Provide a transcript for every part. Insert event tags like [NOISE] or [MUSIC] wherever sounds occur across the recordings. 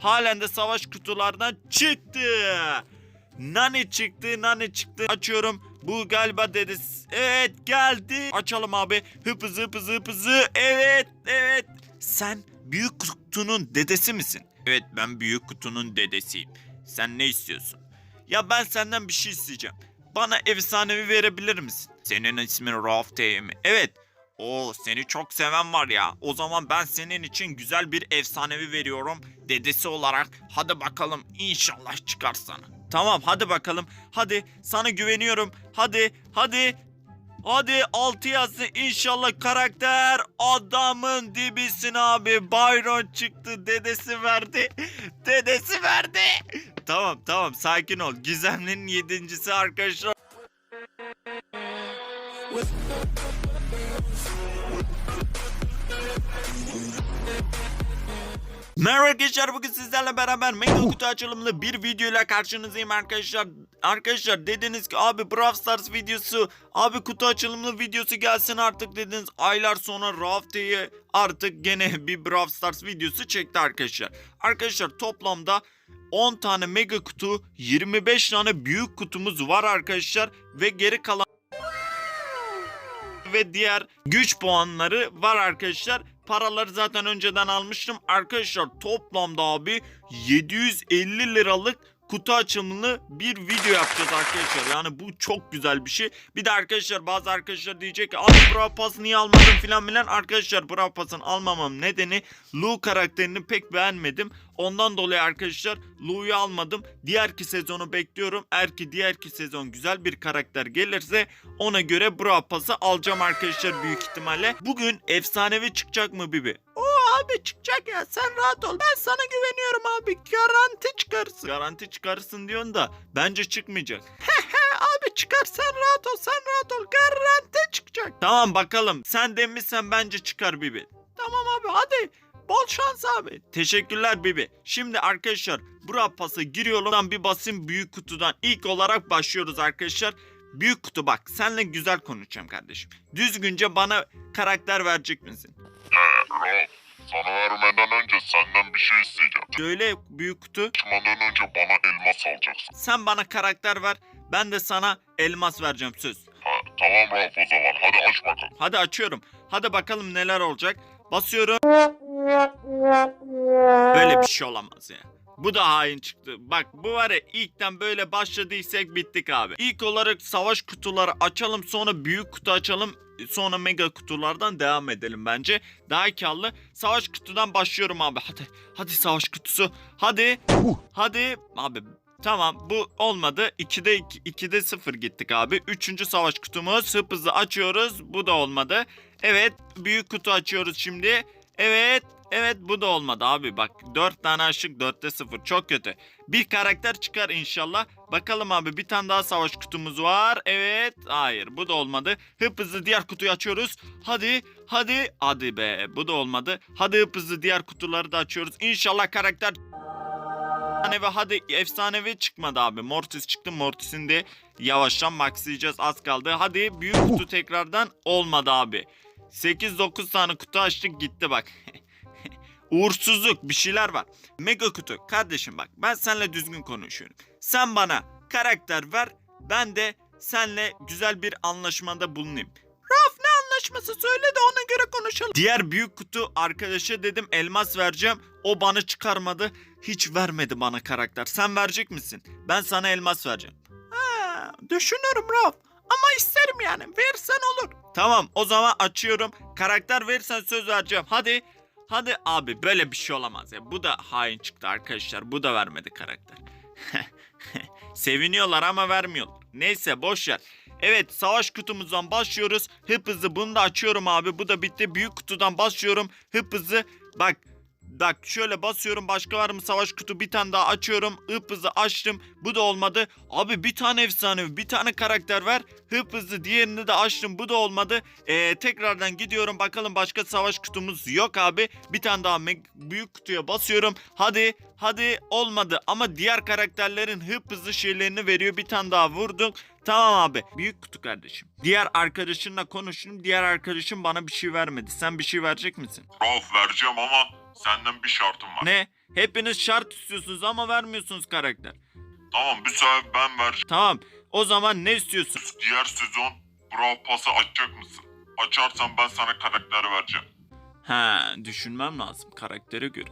Halen de savaş kutulardan çıktı. Nani çıktı, Nani çıktı. Açıyorum. Bu galiba dedesi. Evet geldi. Açalım abi. Hıp hızı hıp hızı hıp hızı. Evet, evet. Sen büyük kutunun dedesi misin? Evet ben büyük kutunun dedesiyim. Sen ne istiyorsun? Ya ben senden bir şey isteyeceğim. Bana efsanevi verebilir misin? Senin ismin Rauf mi? Evet. Oo seni çok seven var ya. O zaman ben senin için güzel bir efsanevi veriyorum. Dedesi olarak. Hadi bakalım inşallah çıkar sana. Tamam hadi bakalım. Hadi sana güveniyorum. Hadi hadi. Hadi 6 yazdı inşallah karakter adamın dibisin abi. Byron çıktı dedesi verdi. [LAUGHS] Dedesi verdi. Tamam tamam sakin ol. Gizemli'nin yedincisi arkadaşlar. Merhaba arkadaşlar bugün sizlerle beraber Mega Kutu açılımlı bir videoyla karşınızdayım arkadaşlar. Arkadaşlar dediniz ki abi Brawl Stars videosu, abi kutu açılımlı videosu gelsin artık dediniz. Aylar sonra Rafte'ye artık gene [LAUGHS] bir Brawl Stars videosu çekti arkadaşlar. Arkadaşlar toplamda 10 tane mega kutu, 25 tane büyük kutumuz var arkadaşlar ve geri kalan ve diğer güç puanları var arkadaşlar. Paraları zaten önceden almıştım. Arkadaşlar toplamda abi 750 liralık kutu açılımlı bir video yapacağız arkadaşlar. Yani bu çok güzel bir şey. Bir de arkadaşlar bazı arkadaşlar diyecek ki abi Brawl Pass niye almadın filan filan. Arkadaşlar Brawl Pass'ın almamam nedeni Lu karakterini pek beğenmedim. Ondan dolayı arkadaşlar Lu'yu almadım. Diğerki sezonu bekliyorum. Eğer ki diğerki sezon güzel bir karakter gelirse ona göre Brawl Pass'ı alacağım arkadaşlar büyük ihtimalle. Bugün efsanevi çıkacak mı Bibi? O abi çıkacak ya sen rahat ol. Ben sana güveniyorum abi. Garanti çıkarsın. Garanti çıkarsın diyorsun da bence çıkmayacak. abi çıkar sen rahat ol sen rahat ol. Garanti çıkacak. Tamam bakalım. Sen demişsen bence çıkar Bibi. Tamam abi hadi. Bol şans abi. Teşekkürler Bibi. Şimdi arkadaşlar Brawl Pass'a giriyorum. Bir basayım büyük kutudan. İlk olarak başlıyoruz arkadaşlar. Büyük kutu bak senle güzel konuşacağım kardeşim. Düzgünce bana karakter verecek misin? Sana vermeden önce senden bir şey isteyeceğim. Söyle büyük kutu. Çıkmadan önce bana elmas alacaksın. Sen bana karakter ver. Ben de sana elmas vereceğim söz. Ha, tamam Ralph o zaman. Hadi aç bakalım. Hadi açıyorum. Hadi bakalım neler olacak. Basıyorum. Böyle bir şey olamaz ya. Bu da hain çıktı. Bak bu var ya ilkten böyle başladıysak bittik abi. İlk olarak savaş kutuları açalım sonra büyük kutu açalım. Sonra mega kutulardan devam edelim bence. Daha karlı. Savaş kutudan başlıyorum abi. Hadi. Hadi savaş kutusu. Hadi. Hadi. Abi Tamam bu olmadı. 2'de 2, 2'de 0 gittik abi. Üçüncü savaş kutumuz. Hıp hızlı açıyoruz. Bu da olmadı. Evet büyük kutu açıyoruz şimdi. Evet. Evet bu da olmadı abi bak 4 tane aşık 4'te 0 çok kötü. Bir karakter çıkar inşallah. Bakalım abi bir tane daha savaş kutumuz var. Evet hayır bu da olmadı. Hıp hızlı diğer kutuyu açıyoruz. Hadi hadi hadi be bu da olmadı. Hadi hıp hızlı diğer kutuları da açıyoruz. İnşallah karakter efsanevi hadi efsanevi çıkmadı abi. Mortis çıktı. Mortis'in de yavaştan maxlayacağız. Az kaldı. Hadi büyük kutu tekrardan olmadı abi. 8-9 tane kutu açtık gitti bak. [LAUGHS] Uğursuzluk bir şeyler var. Mega kutu kardeşim bak ben seninle düzgün konuşuyorum. Sen bana karakter ver ben de seninle güzel bir anlaşmada bulunayım. Raf ne anlaşması söyle de ona göre konuşalım. Diğer büyük kutu arkadaşa dedim elmas vereceğim. O bana çıkarmadı. Hiç vermedi bana karakter. Sen verecek misin? Ben sana elmas vereceğim. Ha, düşünürüm Raf. Ama Tamam o zaman açıyorum. Karakter verirsen söz vereceğim. Hadi. Hadi abi böyle bir şey olamaz ya. Bu da hain çıktı arkadaşlar. Bu da vermedi karakter. [LAUGHS] Seviniyorlar ama vermiyorlar. Neyse boş ver. Evet savaş kutumuzdan başlıyoruz. Hıp hızlı bunu da açıyorum abi. Bu da bitti. Büyük kutudan başlıyorum. Hıp hızlı. Bak Bak şöyle basıyorum başka var mı savaş kutu bir tane daha açıyorum hıp hızlı açtım bu da olmadı abi bir tane efsane bir tane karakter ver hıp hızlı diğerini de açtım bu da olmadı ee, tekrardan gidiyorum bakalım başka savaş kutumuz yok abi bir tane daha büyük kutuya basıyorum hadi hadi olmadı ama diğer karakterlerin hıp hızlı şeylerini veriyor bir tane daha vurduk Tamam abi. Büyük kutu kardeşim. Diğer arkadaşınla konuştum. Diğer arkadaşım bana bir şey vermedi. Sen bir şey verecek misin? Ralph vereceğim ama senden bir şartım var. Ne? Hepiniz şart istiyorsunuz ama vermiyorsunuz karakter. Tamam bir sefer ben vereceğim. Tamam. O zaman ne istiyorsun? Diğer sezon Brawl Pass'ı açacak mısın? Açarsan ben sana karakter vereceğim. Ha, düşünmem lazım karaktere göre.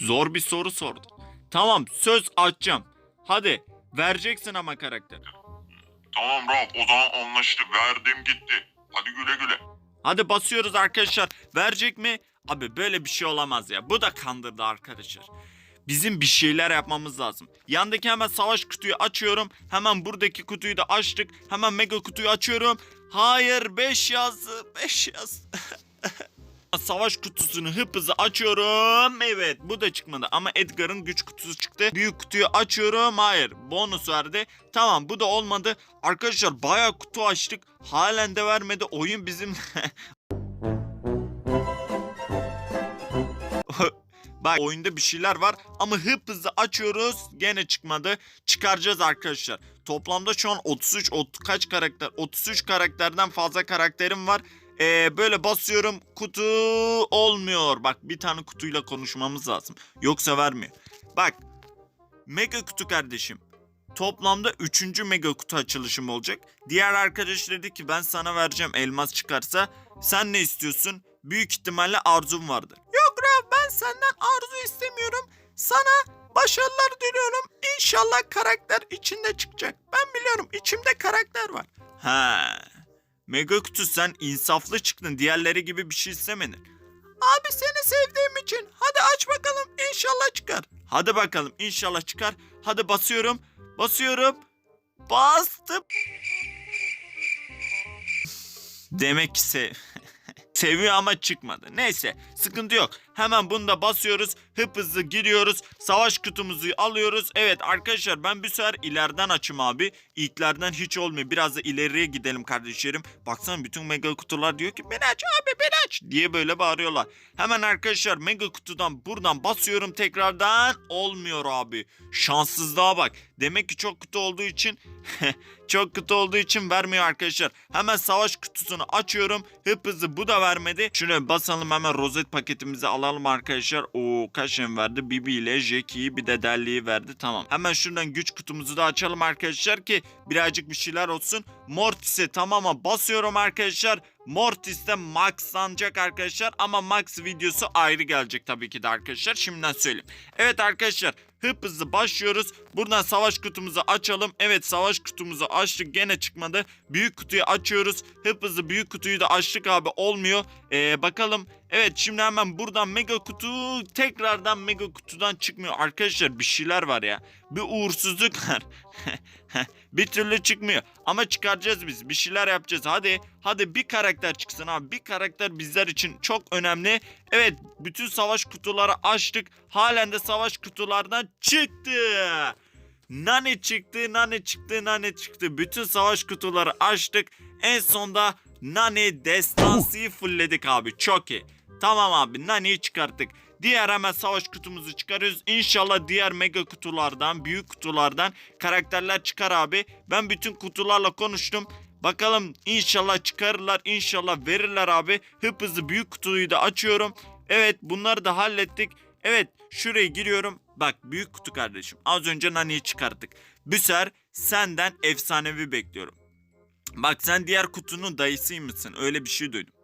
Zor bir soru sordun. Tamam, söz açacağım. Hadi, vereceksin ama karakter. Tamam Rauf o zaman anlaştık. Verdim gitti. Hadi güle güle. Hadi basıyoruz arkadaşlar. Verecek mi? Abi böyle bir şey olamaz ya. Bu da kandırdı arkadaşlar. Bizim bir şeyler yapmamız lazım. Yandaki hemen savaş kutuyu açıyorum. Hemen buradaki kutuyu da açtık. Hemen mega kutuyu açıyorum. Hayır 5 yazdı. 5 yaz. [LAUGHS] Savaş kutusunu hıp hızlı açıyorum. Evet bu da çıkmadı ama Edgar'ın güç kutusu çıktı. Büyük kutuyu açıyorum. Hayır bonus verdi. Tamam bu da olmadı. Arkadaşlar bayağı kutu açtık. Halen de vermedi. Oyun bizim... [LAUGHS] Bak oyunda bir şeyler var ama hıp hızlı açıyoruz. Gene çıkmadı. Çıkaracağız arkadaşlar. Toplamda şu an 33 ot, kaç karakter? 33 karakterden fazla karakterim var. Ee, böyle basıyorum kutu olmuyor. Bak bir tane kutuyla konuşmamız lazım. Yoksa vermiyor. Bak mega kutu kardeşim. Toplamda 3. mega kutu açılışım olacak. Diğer arkadaş dedi ki ben sana vereceğim elmas çıkarsa. Sen ne istiyorsun? Büyük ihtimalle arzum vardır. Yok Rav ben senden arzu istemiyorum. Sana başarılar diliyorum. İnşallah karakter içinde çıkacak. Ben biliyorum içimde karakter var. Ha. Mega kutu sen insaflı çıktın. Diğerleri gibi bir şey istemedin. Abi seni sevdiğim için. Hadi aç bakalım. İnşallah çıkar. Hadi bakalım. İnşallah çıkar. Hadi basıyorum. Basıyorum. Bastım. Demek ki sev... [LAUGHS] Seviyor ama çıkmadı. Neyse sıkıntı yok. Hemen bunu da basıyoruz. Hıp hızlı giriyoruz. Savaş kutumuzu alıyoruz. Evet arkadaşlar ben bir sefer ileriden açım abi. İlklerden hiç olmuyor. Biraz da ileriye gidelim kardeşlerim. Baksana bütün mega kutular diyor ki beni aç abi beni aç diye böyle bağırıyorlar. Hemen arkadaşlar mega kutudan buradan basıyorum tekrardan. Olmuyor abi. Şanssızlığa bak. Demek ki çok kutu olduğu için [LAUGHS] çok kutu olduğu için vermiyor arkadaşlar. Hemen savaş kutusunu açıyorum. Hıp hızlı bu da vermedi. Şuna basalım hemen rozet paketimizi alalım arkadaşlar. Oo kaç yem verdi? Bibi ile Jackie'yi bir de delliği verdi. Tamam. Hemen şuradan güç kutumuzu da açalım arkadaşlar ki birazcık bir şeyler olsun. Mortis'e tamama basıyorum arkadaşlar. Mortis'te maxlanacak arkadaşlar ama max videosu ayrı gelecek tabii ki de arkadaşlar. Şimdiden söyleyeyim. Evet arkadaşlar hıp hızlı başlıyoruz. Buradan savaş kutumuzu açalım. Evet savaş kutumuzu açtık gene çıkmadı. Büyük kutuyu açıyoruz. Hıp hızlı büyük kutuyu da açtık abi olmuyor. Ee, bakalım. Evet şimdi hemen buradan mega kutu tekrardan mega kutudan çıkmıyor. Arkadaşlar bir şeyler var ya. Bir uğursuzluk var. [LAUGHS] bir türlü çıkmıyor. Ama çıkaracağız biz. Bir şeyler yapacağız. Hadi. Hadi bir karakter çıksın abi. Bir karakter bizler için çok önemli. Evet bütün savaş kutuları açtık. Halen de savaş kutulardan çıktı. Nane çıktı, nane çıktı, nane çıktı. Bütün savaş kutuları açtık. En sonda Nane destansıyı fullledik abi. Çok iyi. Tamam abi Nane'yi çıkarttık. Diğer hemen savaş kutumuzu çıkarıyoruz. İnşallah diğer mega kutulardan, büyük kutulardan karakterler çıkar abi. Ben bütün kutularla konuştum. Bakalım inşallah çıkarırlar, inşallah verirler abi. Hıp hızlı büyük kutuyu da açıyorum. Evet bunları da hallettik. Evet şuraya giriyorum. Bak büyük kutu kardeşim. Az önce Nani'yi çıkarttık. Bu sefer senden efsanevi bekliyorum. Bak sen diğer kutunun dayısıymışsın. Öyle bir şey duydum.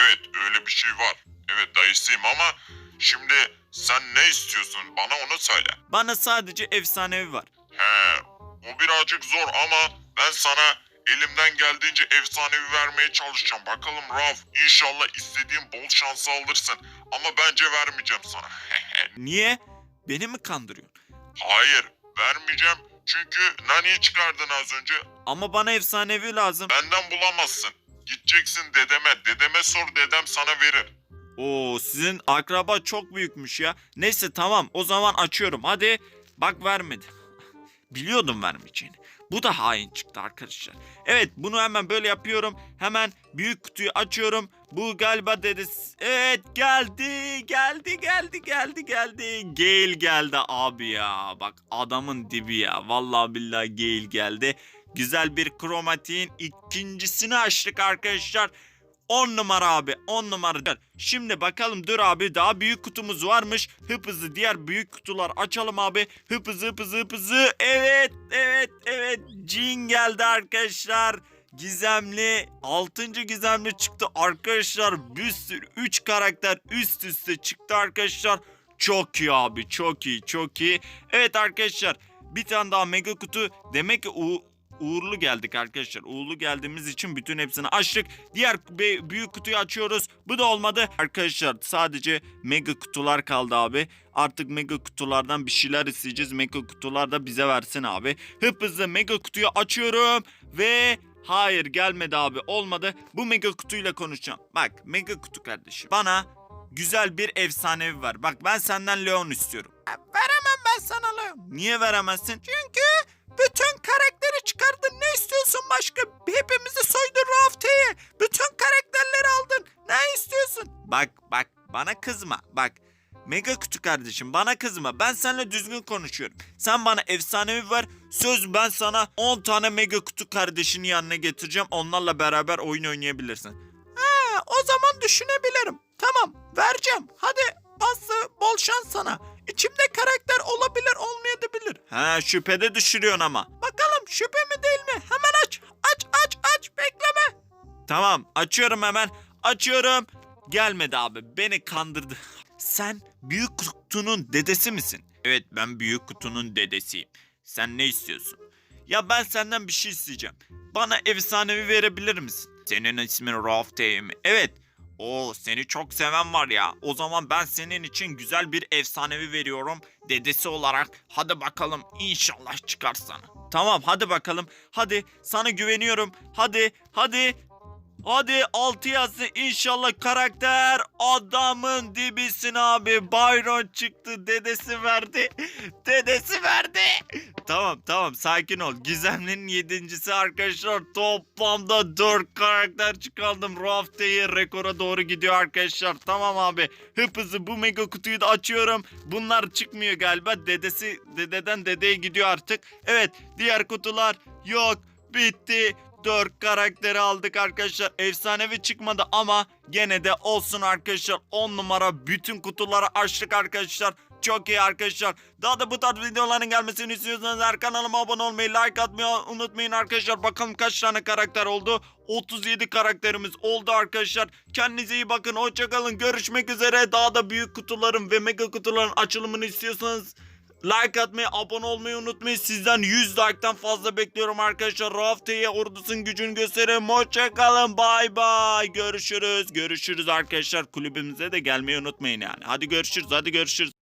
Evet öyle bir şey var. Evet dayısıyım ama şimdi sen ne istiyorsun bana onu söyle. Bana sadece efsanevi var. He o birazcık zor ama ben sana elimden geldiğince efsanevi vermeye çalışacağım. Bakalım Rauf inşallah istediğin bol şansı alırsın. Ama bence vermeyeceğim sana. [LAUGHS] Niye? Beni mi kandırıyorsun? Hayır vermeyeceğim. Çünkü Nani'yi çıkardın az önce. Ama bana efsanevi lazım. Benden bulamazsın. Gideceksin dedeme. Dedeme sor dedem sana verir. Oo sizin akraba çok büyükmüş ya. Neyse tamam o zaman açıyorum. Hadi bak vermedi. [LAUGHS] Biliyordum vermeyeceğini. Bu da hain çıktı arkadaşlar. Evet bunu hemen böyle yapıyorum. Hemen büyük kutuyu açıyorum. Bu galiba dedesi. Evet geldi geldi geldi geldi geldi. Gale geldi abi ya. Bak adamın dibi ya. Vallahi billahi Gale geldi. Güzel bir kromatiğin ikincisini açtık arkadaşlar. 10 numara abi 10 numara. Şimdi bakalım dur abi daha büyük kutumuz varmış. Hıp hızlı diğer büyük kutular açalım abi. Hıp hızlı hıp hızlı hıp hızlı. Evet evet evet. Cin geldi arkadaşlar. Gizemli 6. gizemli çıktı arkadaşlar. Bir sürü 3 karakter üst üste çıktı arkadaşlar. Çok iyi abi çok iyi çok iyi. Evet arkadaşlar bir tane daha mega kutu. Demek ki uğurlu geldik arkadaşlar. Uğurlu geldiğimiz için bütün hepsini açtık. Diğer büyük kutuyu açıyoruz. Bu da olmadı. Arkadaşlar sadece mega kutular kaldı abi. Artık mega kutulardan bir şeyler isteyeceğiz. Mega kutular da bize versin abi. Hıp hızlı mega kutuyu açıyorum ve hayır gelmedi abi olmadı. Bu mega kutuyla konuşacağım. Bak mega kutu kardeşim. Bana güzel bir efsanevi var. Bak ben senden Leon istiyorum. Veremem ben sana Leon. Niye veremezsin? Çünkü istiyorsun başka? Hepimizi soydun Rafte'ye. Bütün karakterleri aldın. Ne istiyorsun? Bak bak bana kızma. Bak Mega kutu kardeşim bana kızma. Ben seninle düzgün konuşuyorum. Sen bana efsanevi ver. Söz ben sana 10 tane mega kutu kardeşini yanına getireceğim. Onlarla beraber oyun oynayabilirsin. He, o zaman düşünebilirim. Tamam vereceğim. Hadi Aslı bol şans sana. İçimde karakter olabilir olmayabilir. He şüphede düşürüyorsun ama. Bakalım şüphe mi değil mi? Hemen aç. Aç aç aç bekleme. Tamam açıyorum hemen. Açıyorum. Gelmedi abi beni kandırdı. Sen büyük kutunun dedesi misin? Evet ben büyük kutunun dedesiyim. Sen ne istiyorsun? Ya ben senden bir şey isteyeceğim. Bana efsanevi verebilir misin? Senin ismin Rauf değil mi? Evet. Oo seni çok seven var ya. O zaman ben senin için güzel bir efsanevi veriyorum. Dedesi olarak. Hadi bakalım inşallah çıkar sana. Tamam hadi bakalım. Hadi sana güveniyorum. Hadi hadi. Hadi 6 yazsın inşallah karakter adamın dibisin abi. Byron çıktı dedesi verdi. [LAUGHS] Dedesi verdi. Tamam tamam sakin ol. Gizemli'nin yedincisi arkadaşlar. Toplamda 4 karakter çıkardım. Rafte'yi rekora doğru gidiyor arkadaşlar. Tamam abi. Hıp hızlı bu mega kutuyu da açıyorum. Bunlar çıkmıyor galiba. Dedesi dededen dedeye gidiyor artık. Evet diğer kutular yok. Bitti. 4 karakteri aldık arkadaşlar. Efsanevi çıkmadı ama gene de olsun arkadaşlar. 10 numara bütün kutuları açtık arkadaşlar. Çok iyi arkadaşlar. Daha da bu tarz videoların gelmesini istiyorsanız her kanalıma abone olmayı, like atmayı unutmayın arkadaşlar. Bakalım kaç tane karakter oldu. 37 karakterimiz oldu arkadaşlar. Kendinize iyi bakın. Hoşçakalın. Görüşmek üzere. Daha da büyük kutuların ve mega kutuların açılımını istiyorsanız Like atmayı, abone olmayı unutmayın. Sizden 100 like'tan fazla bekliyorum arkadaşlar. Rafte'ye ordusun gücünü gösterin. Hoşçakalın. Bay bay. Görüşürüz. Görüşürüz arkadaşlar. Kulübümüze de gelmeyi unutmayın yani. Hadi görüşürüz. Hadi görüşürüz.